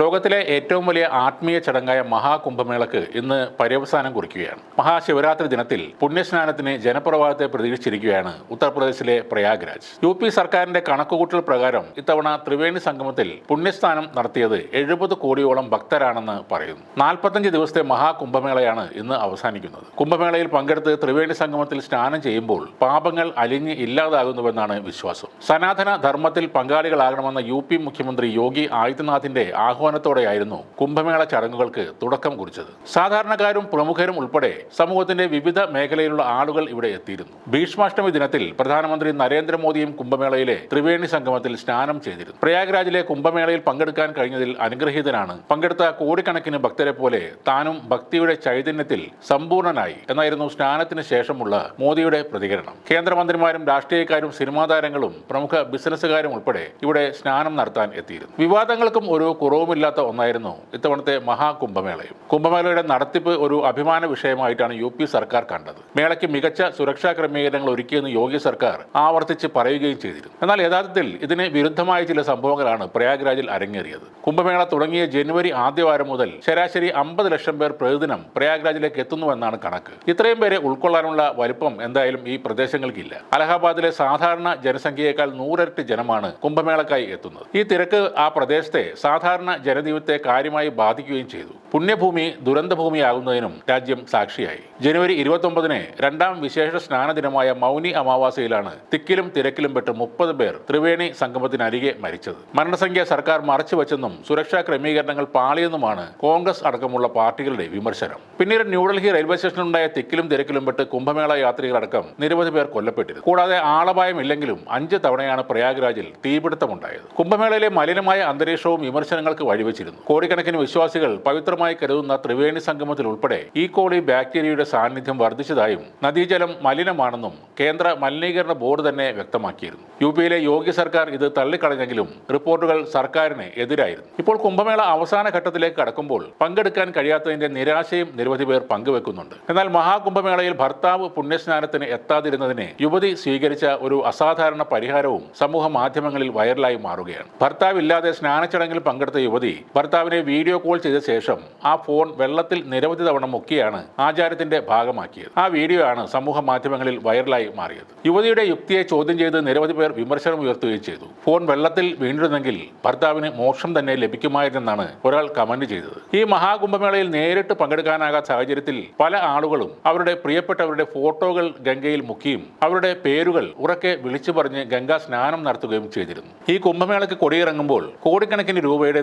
ലോകത്തിലെ ഏറ്റവും വലിയ ആത്മീയ ചടങ്ങായ മഹാകുംഭമേളക്ക് ഇന്ന് പര്യവസാനം കുറിക്കുകയാണ്. മഹാശിവരാത്രി ദിനത്തിൽ പുണ്യസ്നാനത്തിന് ജനപ്രവാഹത്തെ പ്രതീക്ഷിച്ചിരിക്കുകയാണ് ഉത്തർപ്രദേശിലെ പ്രയാഗ്രാജ്. യു പി സർക്കാരിന്റെ കണക്കുകൂട്ടൽ പ്രകാരം ഇത്തവണ ത്രിവേണി സംഗമത്തിൽ പുണ്യസ്നാനം നടത്തിയത് എഴുപത് കോടിയോളം ഭക്തരാണെന്ന് പറയുന്നു. നാൽപ്പത്തഞ്ച് ദിവസത്തെ മഹാകുംഭമേളയാണ് ഇന്ന് അവസാനിക്കുന്നത്. കുംഭമേളയിൽ പങ്കെടുത്ത് ത്രിവേണി സംഗമത്തിൽ സ്നാനം ചെയ്യുമ്പോൾ പാപങ്ങൾ അലിഞ്ഞ് ഇല്ലാതാകുന്നുവെന്നാണ് വിശ്വാസം. സനാതന ധർമ്മത്തിൽ പങ്കാളികളാകണമെന്ന യു പി മുഖ്യമന്ത്രി യോഗി ആദിത്യനാഥിന്റെ ആഹ്വാനത്തോടെയായിരുന്നു കുംഭമേള ചടങ്ങുകൾക്ക് തുടക്കം കുറിച്ചത്. സാധാരണക്കാരും പ്രമുഖരും ഉൾപ്പെടെ സമൂഹത്തിന്റെ വിവിധ മേഖലയിലുള്ള ആളുകൾ ഇവിടെ എത്തിയിരുന്നു. ഭീഷ്മാഷ്ടമി ദിനത്തിൽ പ്രധാനമന്ത്രി നരേന്ദ്രമോദിയും കുംഭമേളയിലെ ത്രിവേണി സംഗമത്തിൽ സ്നാനം ചെയ്തിരുന്നു. പ്രയാഗ്രാജിലെ കുംഭമേളയിൽ പങ്കെടുക്കാൻ കഴിഞ്ഞതിൽ അനുഗ്രഹീതനാണ്. പങ്കെടുത്ത കോടിക്കണക്കിന് ഭക്തരെ പോലെ താനും ഭക്തിയുടെ ചൈതന്യത്തിൽ സമ്പൂർണനായി. എന്നായിരുന്നു സ്നാനത്തിന് ശേഷമുള്ള മോദിയുടെ പ്രതികരണം. കേന്ദ്രമന്ത്രിമാരും രാഷ്ട്രീയക്കാരും സിനിമാ താരങ്ങളും പ്രമുഖ ബിസിനസ്സുകാരും ഉൾപ്പെടെ ഇവിടെ സ്നാനം നടത്താൻ എത്തിയിരുന്നു. വിവാദങ്ങൾക്കും ഒരു കുറവുമില്ലാത്ത ഒന്നായിരുന്നു ഇത്തവണത്തെ മഹാകുംഭമേളയും. കുംഭമേളയുടെ നടത്തിപ്പ് ഒരു അഭിമാന വിഷയമായിട്ടാണ് യു പി സർക്കാർ കണ്ടത്. മേളയ്ക്ക് മികച്ച സുരക്ഷാ ക്രമീകരണങ്ങൾ ഒരുക്കിയെന്ന് യോഗി സർക്കാർ ആവർത്തിച്ച് പറയുകയും ചെയ്തിരുന്നു. എന്നാൽ യഥാർത്ഥത്തിൽ ഇതിന് വിരുദ്ധമായ ചില സംഭവങ്ങളാണ് പ്രയാഗ്രാജിൽ അരങ്ങേറിയത്. കുംഭമേള തുടങ്ങിയ ജനുവരി ആദ്യവാരം മുതൽ ശരാശരി അമ്പത് ലക്ഷം പേർ പ്രതിദിനം പ്രയാഗ്രാജിലേക്ക് എത്തുന്നുവെന്നാണ് കണക്ക്. ഇത്രയും പേരെ ഉൾക്കൊള്ളാനുള്ള വലിപ്പം എന്തായാലും ഈ പ്രദേശങ്ങൾക്കില്ല. അലഹാബാദിലെ സാധാരണ ജനസംഖ്യയേക്കാൾ നൂറിരട്ടി ജനമാണ് കുംഭമേളക്കായി എത്തുന്നത്. ഈ തിരക്ക് ആ പ്രദേശത്തെ സാധാരണ ജനജീവിതത്തെ കാര്യമായി ബാധിക്കുകയും ചെയ്തു. പുണ്യഭൂമി ദുരന്തഭൂമിയാകുന്നതിനും രാജ്യം സാക്ഷിയായി. ജനുവരി ഇരുപത്തൊമ്പതിന് രണ്ടാം വിശേഷ സ്നാന ദിനമായ മൗനി അമാവാസയിലാണ് തിക്കിലും തിരക്കിലും പെട്ട് മുപ്പത് പേർ ത്രിവേണി സംഗമത്തിനരികെ മരിച്ചത്. മരണസംഖ്യ സർക്കാർ മറച്ചുവെച്ചെന്നും സുരക്ഷാ ക്രമീകരണങ്ങൾ പാളിയെന്നുമാണ് കോൺഗ്രസ് അടക്കമുള്ള പാർട്ടികളുടെ വിമർശനം. പിന്നീട് ന്യൂഡൽഹി റെയിൽവേ സ്റ്റേഷനിലുണ്ടായ തിക്കിലും തിരക്കിലും പെട്ട് കുംഭമേള യാത്രികളടക്കം നിരവധി പേർ കൊല്ലപ്പെട്ടിരുന്നു. കൂടാതെ ആളപായമില്ലെങ്കിലും അഞ്ച് തവണയാണ് പ്രയാഗ്രാജിൽ തീപിടുത്തമുണ്ടായത്. കുംഭമേളയിലെ മലിനമായ അന്തരീക്ഷവും വിമർശനങ്ങൾക്ക് വഴിവെച്ചിരുന്നു. കോടിക്കണക്കിന് വിശ്വാസികൾ പവിത്രമായി കരുതുന്ന ത്രിവേണി സംഗമത്തിൽ ഉൾപ്പെടെ ഈ കോളി ബാക്ടീരിയയുടെ സാന്നിധ്യം വർദ്ധിച്ചതായും നദീജലം മലിനമാണെന്നും കേന്ദ്ര മലിനീകരണ ബോർഡ് തന്നെ വ്യക്തമാക്കിയിരുന്നു. യു പിയിലെ യോഗി സർക്കാർ ഇത് തള്ളിക്കളഞ്ഞെങ്കിലും റിപ്പോർട്ടുകൾ സർക്കാരിന് എതിരായിരുന്നു. ഇപ്പോൾ കുംഭമേള അവസാന ഘട്ടത്തിലേക്ക് കടക്കുമ്പോൾ പങ്കെടുക്കാൻ കഴിയാത്തതിന്റെ നിരാശയും നിരവധി പേർ പങ്കുവെക്കുന്നുണ്ട്. എന്നാൽ മഹാകുംഭമേളയിൽ ഭർത്താവ് പുണ്യസ്നാനത്തിന് എത്താതിരുന്നതിനെ യുവതി സ്വീകരിച്ച ഒരു അസാധാരണ പരിഹാരവും സമൂഹ മാധ്യമങ്ങളിൽ വൈറലായി മാറുകയാണ്. ഭർത്താവില്ലാതെ സ്നാനച്ചടങ്ങിൽ പങ്കെടുത്ത യുവതി ഭർത്താവിനെ വീഡിയോ കോൾ ചെയ്ത ശേഷം ആ ഫോൺ വെള്ളത്തിൽ നിരവധി തവണ മുക്കിയാണ് ആചാരത്തിന്റെ ഭാഗമാക്കിയത്. ആ വീഡിയോ ആണ് സമൂഹ മാധ്യമങ്ങളിൽ വൈറലായി മാറിയത്. യുവതിയുടെ യുക്തിയെ ചോദ്യം ചെയ്ത് നിരവധി പേർ വിമർശനം ഉയർത്തുകയും ചെയ്തു. ഫോൺ വെള്ളത്തിൽ വീണിരുന്നെങ്കിൽ ഭർത്താവിന് മോക്ഷം തന്നെ ലഭിക്കുമായിരുന്നെന്നാണ് ഒരാൾ കമന്റ് ചെയ്തത്. ഈ മഹാകുംഭമേളയിൽ നേരിട്ട് പങ്കെടുക്കാനാകാത്ത സാഹചര്യത്തിൽ പല ആളുകളും അവരുടെ പ്രിയപ്പെട്ടവരുടെ ഫോട്ടോകൾ ഗംഗയിൽ മുക്കിയും അവരുടെ പേരുകൾ ഉറക്കെ വിളിച്ചു പറഞ്ഞ് ഗംഗാ സ്നാനം നടത്തുകയും ചെയ്തിരുന്നു. ഈ കുംഭമേളയ്ക്ക് കൊടിയിറങ്ങുമ്പോൾ കോടിക്കണക്കിന് രൂപയുടെ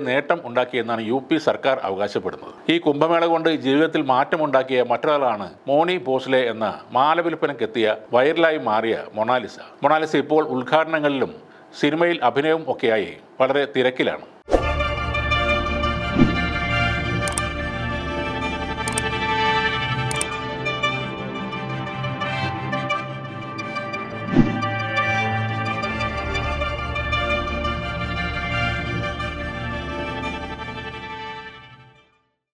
ഉണ്ടാക്കിയെന്നാണ് യു പി സർക്കാർ അവകാശപ്പെടുന്നത്. ഈ കുംഭമേള കൊണ്ട് ജീവിതത്തിൽ മാറ്റമുണ്ടാക്കിയ മറ്റൊരാളാണ് മോണി ഭോസ്ലെ എന്ന മാലവിൽപ്പനക്കെത്തിയ വൈറലായി മാറിയ മൊണാലിസ. മൊണാലിസ ഇപ്പോൾ ഉദ്ഘാടനങ്ങളിലും സിനിമയിൽ അഭിനയവും ഒക്കെയായി വളരെ തിരക്കിലാണ്.